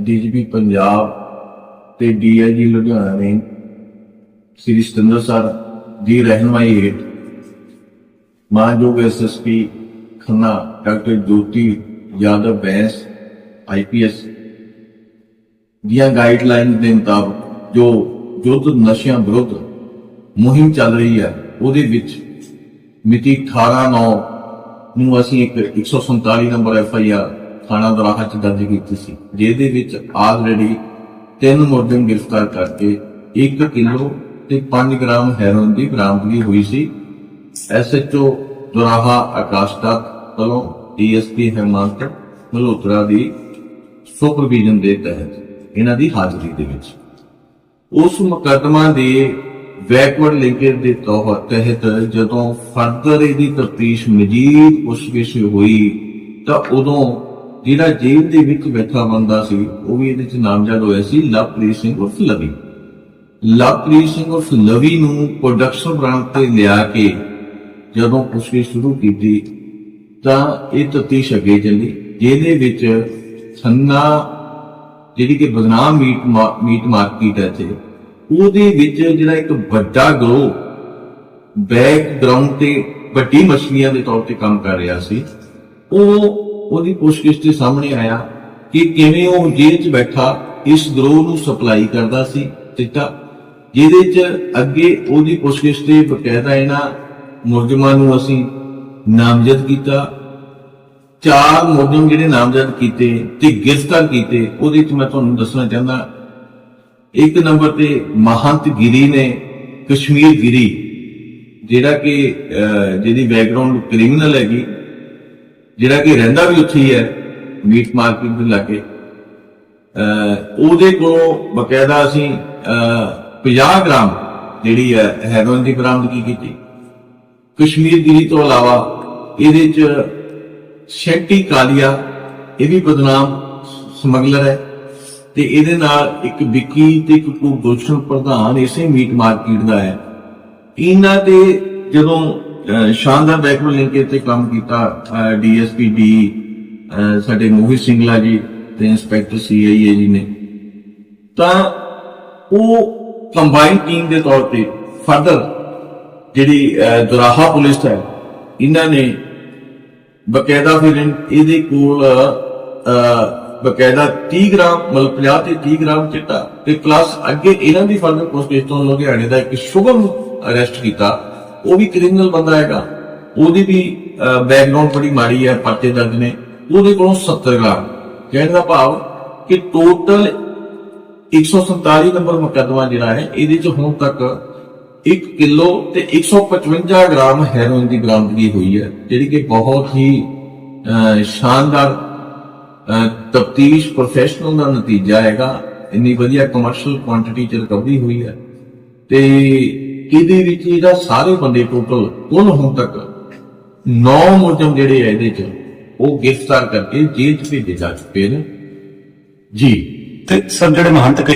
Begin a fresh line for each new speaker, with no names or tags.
DGP Punjab ਤੇ DIG Ludhiana ਨੇ ਸ੍ਰੀ Satinder sir ਦੀ ਰਹਿਨਮਾਈ ਹੇਠ ਮਾਨਯੋਗ SSP Khanna, doctor Jyoti Yadav Bains IPS ਦੀਆਂ ਗਾਈਡਲਾਈਨ ਦੇ ਮੁਤਾਬਕ ਜੋ ਯੁੱਧ ਨਸ਼ਿਆਂ ਵਿਰੁੱਧ ਮੁਹਿੰਮ ਚੱਲ ਰਹੀ ਹੈ, ਉਹਦੇ ਵਿੱਚ ਮਿਤੀ 18/9 ਨੂੰ ਅਸੀਂ ਇੱਕ 147 ਨੰਬਰ ਐਫ ਆਈ ਆਰ ਥਾਣਾ ਦਰਾਹਾ ਚ ਦਰਜ ਕੀਤੀ ਸੀ, ਜਿਹਦੇ ਵਿੱਚ ਆਲਰੇਡੀ ਤਿੰਨ ਮੁਲਜ਼ਮ ਗ੍ਰਿਫਤਾਰ ਕਰਕੇ 1 ਕਿਲੋ ਤੇ 5 ਗ੍ਰਾਮ ਹੈਰੋਇਨ ਦੀ ਬਰਾਮਦਗੀ ਹੋਈ ਸੀ। ਐਸਐਚਓ ਦਰਾਹਾ ਆਕਾਸ਼ਟਾ ਵੱਲੋਂ ਡੀਐਸਪੀ ਹੈਮੰਤ ਮਲਹੋਤਰਾ ਦੀ ਸੁਪਰਵੀਜ਼ਨ ਦੇ ਤਹਿਤ ਇਹਨਾਂ ਦੀ ਹਾਜ਼ਰੀ ਦੇ ਵਿੱਚ। ਉਸ ਮੁਕੱਦਮਾ ਦੇ ਬੈਕਵਰਡ ਲਿੰਕੇਜ ਦੇ ਤੌਰ ਤਹਿਤ ਜਦੋਂ ਫਰਦਰ ਇਹਦੀ ਤਫਤੀਸ਼ ਮਜੀਦ ਪੁੱਛਗਿੱਛ ਹੋਈ ਤਾਂ ਉਦੋਂ ਜਿਹੜਾ ਜੇਲ੍ਹ ਦੇ ਵਿੱਚ ਬੈਠਾ ਬੰਦਾ ਸੀ, ਉਹ ਵੀ ਇਹਦੇ ਚ ਨਾਮਜ਼ਦ ਹੋਇਆ ਸੀ ਲਵਪ੍ਰੀਤ ਸਿੰਘ ਉਰਫ ਲਵੀ। ਲਵਪ੍ਰੀਤ ਸਿੰਘ ਉਰਫ ਲਵੀ ਨੂੰ ਪ੍ਰੋਡਕਸ਼ਨ ਬ੍ਰਾਂਚ ਤੇ ਲਿਆ ਕੇ ਜਦੋਂ ਪੁੱਛਗਿੱਛ ਸ਼ੁਰੂ ਕੀਤੀ, ਤਾਂ ਇਹ ਤਫਤੀਸ਼ ਅੱਗੇ ਚੱਲੀ, ਜਿਹਦੇ ਵਿੱਚ ਖੰਨਾ ਜਿਹੜੀ ਕਿ ਬਦਨਾਮ ਮੀਟ ਮਾ- ਮੀਟ ਮਾਰਕੀਟ ਹੈ ਤੇ ਉਹਦੇ ਵਿੱਚ ਜਿਹੜਾ ਇੱਕ ਵੱਡਾ ਗਰੋਹ ਬੈਕਗ੍ਰਾਉਂਡ ਤੇ ਵੱਡੀ ਮਛਲੀਆਂ ਦੇ ਤੌਰ ਤੇ ਕੰਮ ਕਰ ਰਿਹਾ ਸੀ, ਉਹ ਉਹਦੀ ਪੁੱਛਗਿੱਛ ਦੇ ਸਾਹਮਣੇ ਆਇਆ ਕਿ ਕਿਵੇਂ ਉਹ ਜੇਲ੍ਹ 'ਚ ਬੈਠਾ, ਇਸ ਗਰੋਹ ਨੂੰ ਸਪਲਾਈ ਕਰਦਾ ਸੀ, ਚਿੱਟਾ। ਜਿਹਦੇ 'ਚ ਅੱਗੇ ਉਹਦੀ ਪੁੱਛਗਿੱਛ ਤੇ ਬਕਾਇਦਾ ਇਹਨਾਂ ਮੁਲਜ਼ਮਾਂ ਨੂੰ ਅਸੀਂ ਨਾਮਜ਼ਦ ਕੀਤਾ। ਚਾਰ ਮੁਲਜ਼ਮ ਜਿਹੜੇ ਨਾਮਜ਼ਦ ਕੀਤੇ ਤੇ ਗ੍ਰਿਫਤਾਰ ਕੀਤੇ, ਉਹਦੇ 'ਚ ਮੈਂ ਤੁਹਾਨੂੰ ਦੱਸਣਾ ਚਾਹੁੰਦਾ, ਇੱਕ ਨੰਬਰ ਤੇ ਮਹੰਤ ਗਿਰੀ ਨੇ, ਕਸ਼ਮੀਰ ਗਿਰੀ, ਜਿਹੜਾ ਕਿ ਜਿਹਦੀ ਬੈਕਗ੍ਰਾਉਂਡ ਕ੍ਰਿਮੀਨਲ ਹੈਗੀ। ਜਿਹੜਾ ਕਿ ਰਹਿੰਦਾ ਵੀ ਉੱਥੇ ਹੀ ਹੈ ਮੀਟ ਮਾਰਕੀਟ ਦੇ ਲਾਗੇ। ਉਹਦੇ ਕੋਲੋਂ ਬਕਾਇਦਾ ਅਸੀਂ ਅਹ, 50 ਗ੍ਰਾਮ ਜਿਹੜੀ ਹੈ ਹੈਰੋਇਨ ਦੀ ਬਰਾਮਦਗੀ ਕੀਤੀ। ਕਸ਼ਮੀਰ ਗਿਰੀ ਤੋਂ ਇਲਾਵਾ ਇਹਦੇ ਚ ਸ਼ੈਟੀ ਕਾਲੀਆ ਇਹ ਵੀ ਬਦਨਾਮ ਸਮਗਲਰ ਹੈ। ਤੇ ਇਹਦੇ ਨਾਲ ਇੱਕ ਵਿੱਕੀ ਤੇ ਇੱਕ ਗੁਲਸ਼ਨ ਪ੍ਰਧਾਨ ਇਸੇ ਮੀਟ ਮਾਰਕੀਟ ਦਾ ਹੈ। ਇਹਨਾਂ ਦੇ ਜਦੋਂ ਸ਼ਾਨਦਾਰ ਬੈਕਵਰਡ ਲਿੰਕੇਜ ਤੇ ਕੰਮ ਕੀਤਾ ਡੀਐਸਪੀ ਡੀ ਸਾਡੇ ਮੋਹਿਤ ਸਿੰਘਲਾ ਜੀ ਤੇ ਇੰਸਪੈਕਟਰ ਸੀਆਈਏ ਜੀ ਨੇ। ਤਾਂ ਉਹ ਕੰਬਾਈਨ ਟੀਮ ਦੇ ਤੌਰ ਤੇ ਫਰਦਰ ਜਿਹੜੀ ਦੁਰਾਹਾ ਪੁਲਿਸ ਹੈ, ਇਹਨਾਂ ਨੇ ਬਕਾਇਦਾ ਫਿਰ ਇਹਦੇ ਕੋਲ ਬਕਾਇਦਾ 30 ਗ੍ਰਾਮ, ਮਤਲਬ 50 ਤੇ 30 ਗ੍ਰਾਮ ਚਿੱਟਾ ਤੇ ਪਲੱਸ ਅੱਗੇ ਇਹਨਾਂ ਦੀ ਫਰਦਰ ਪੁਲਿਸ ਤੋਂ ਲੁਧਿਆਣੇ ਦਾ ਇੱਕ ਸ਼ੁਭਮ ਅਰੈਸਟ ਕੀਤਾ। ਉਹ ਵੀ ਕ੍ਰਿਮੀਨਲ ਬੰਦਾ ਹੈਗਾ। ਉਹਦੀ ਵੀ ਬੈਕਗ੍ਰਾਉਂਡ ਬੜੀ ਮਾੜੀ ਹੈ, ਪਰਚੇ ਦਰਜ ਨੇ। ਉਹਦੇ ਕੋਲੋਂ 70 ਗ੍ਰਾਮ। ਕਹਿਣ ਦਾ ਭਾਵ ਕਿ ਟੋਟਲ 147 ਨੰਬਰ ਮੁਕੱਦਮਾ ਜਿਹੜਾ ਹੈ, ਇਹਦੇ ਚ ਹੁਣ ਤੱਕ 1 ਕਿਲੋ ਤੇ 155 ਗ੍ਰਾਮ ਹੈਰੋਇਨ ਦੀ ਬਰਾਮਦਗੀ ਹੋਈ ਹੈ, ਜਿਹੜੀ ਕਿ ਬਹੁਤ ਹੀ ਸ਼ਾਨਦਾਰ ਤਫਤੀਸ਼ ਪ੍ਰੋਫੈਸ਼ਨਲ ਦਾ ਨਤੀਜਾ ਹੈਗਾ। ਇੰਨੀ ਵਧੀਆ ਕਮਰਸ਼ੀਅਲ ਕੁਆਂਟੀਟੀ ਚ ਰਿਕਵਰੀ ਹੋਈ ਹੈ। ਤੇ ਇਹਦੇ ਵਿੱਚ ਇਹਦਾ ਸਾਰੇ ਬੰਦੇ ਟੋਟਲ ਕੁੱਲ ਹੁਣ ਤੱਕ? 9 ਮੁਲਜ਼ਮ ਜਿਹੜੇ ਆ ਇਹਦੇ ਚ, ਉਹ ਗ੍ਰਿਫਤਾਰ ਕਰਕੇ ਜੇਲ੍ਹ ਚ ਭੇਜੇ ਜਾ ਚੁੱਕੇ ਨੇ। ਜੀ।
ਤੇ ਸਰ, ਜਿਹੜੇ ਮਹੰਤ